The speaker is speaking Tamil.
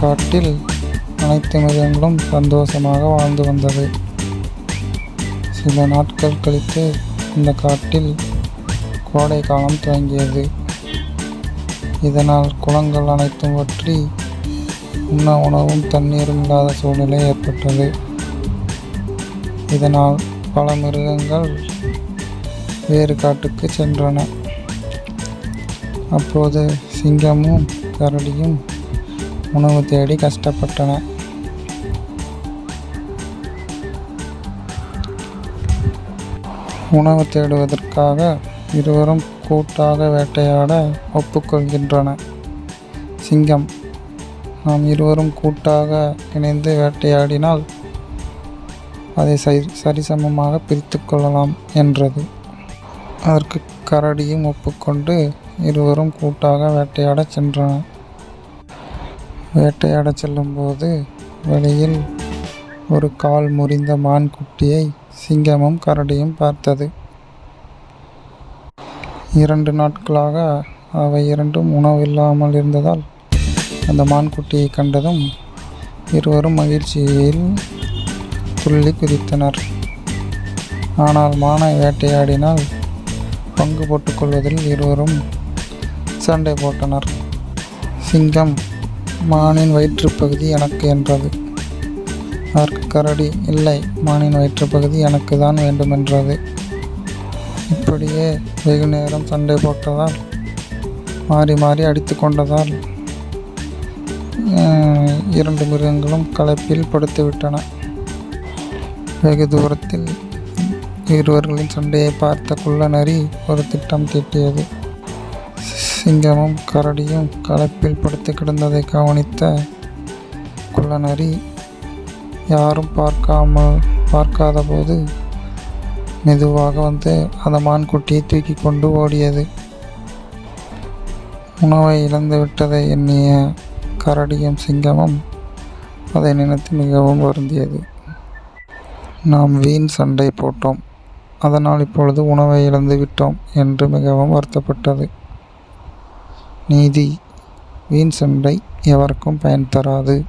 காட்டில் அனைத்து மிருகங்களும் சந்தோஷமாக வாழ்ந்து வந்தது. சில நாட்கள் கழித்து இந்த காட்டில் கோடை காலம் துவங்கியது. இதனால் குளங்கள் அனைத்தும் வற்றி உண்ண உணவும் தண்ணீரும் இல்லாத சூழ்நிலை ஏற்பட்டது. இதனால் பல மிருகங்கள் வேறு காட்டுக்கு சென்றன. அப்போது சிங்கமும் கரடியும் உணவு தேடி கஷ்டப்பட்டன. உணவு தேடுவதற்காக இருவரும் கூட்டாக வேட்டையாட ஒப்புக்கொள்கின்றன. சிங்கம் நாம் இருவரும் கூட்டாக இணைந்து வேட்டையாடினால் அதை சரி சரிசமமாக பிரித்து கொள்ளலாம் என்றது. அதற்கு கரடியும் ஒப்புக்கொண்டு இருவரும் கூட்டாக வேட்டையாடச் சென்றனர். வேட்டையாடச் செல்லும்போது வெளியில் ஒரு கால் முறிந்த மான் குட்டியை சிங்கமும் கரடியும் பார்த்தது. இரண்டு நாட்களாக அவை இரண்டும் உணவில்லாமல் இருந்ததால் அந்த மான்குட்டியை கண்டதும் இருவரும் மகிழ்ச்சியில் துள்ளி குதித்தனர். ஆனால் மானை வேட்டையாடினால் பங்கு போட்டுக்கொள்வதில் இருவரும் சண்டை போட்டனர். சிங்கம் மானின் வயிற்றுப்பகுதி எனக்கு என்றது. அதற்கு கரடி இல்லை மானின் வயிற்றுப்பகுதி எனக்கு தான் வேண்டுமென்றது இப்படியே வெகு நேரம் சண்டை போட்டதால் மாறி மாறி அடித்து கொண்டதால் இரண்டு மிருகங்களும் களைப்பில் படுத்துவிட்டன. வெகு தூரத்தில் இருவர்களின் சண்டையை பார்த்த குள்ள நரி ஒரு திட்டம் தீட்டியது. சிங்கமும் கரடியும் களைப்பில் படுத்து கிடந்ததை கவனித்த குள்ள நரி யாரும் பார்க்காமல் பார்க்காத போது மெதுவாக வந்து அந்த மான்குட்டியை தூக்கி கொண்டு ஓடியது. உணவை இழந்து விட்டதை எண்ணிய கரடியும் சிங்கமும் அதை நினைத்து மிகவும் வருந்தியது. நாம் வீண் சண்டை போட்டோம். அதனால் இப்பொழுது உணவை இழந்து விட்டோம் என்று மிகவும் வருத்தப்பட்டது. நீதி வீண் சண்டை எவருக்கும் பயன் தராது.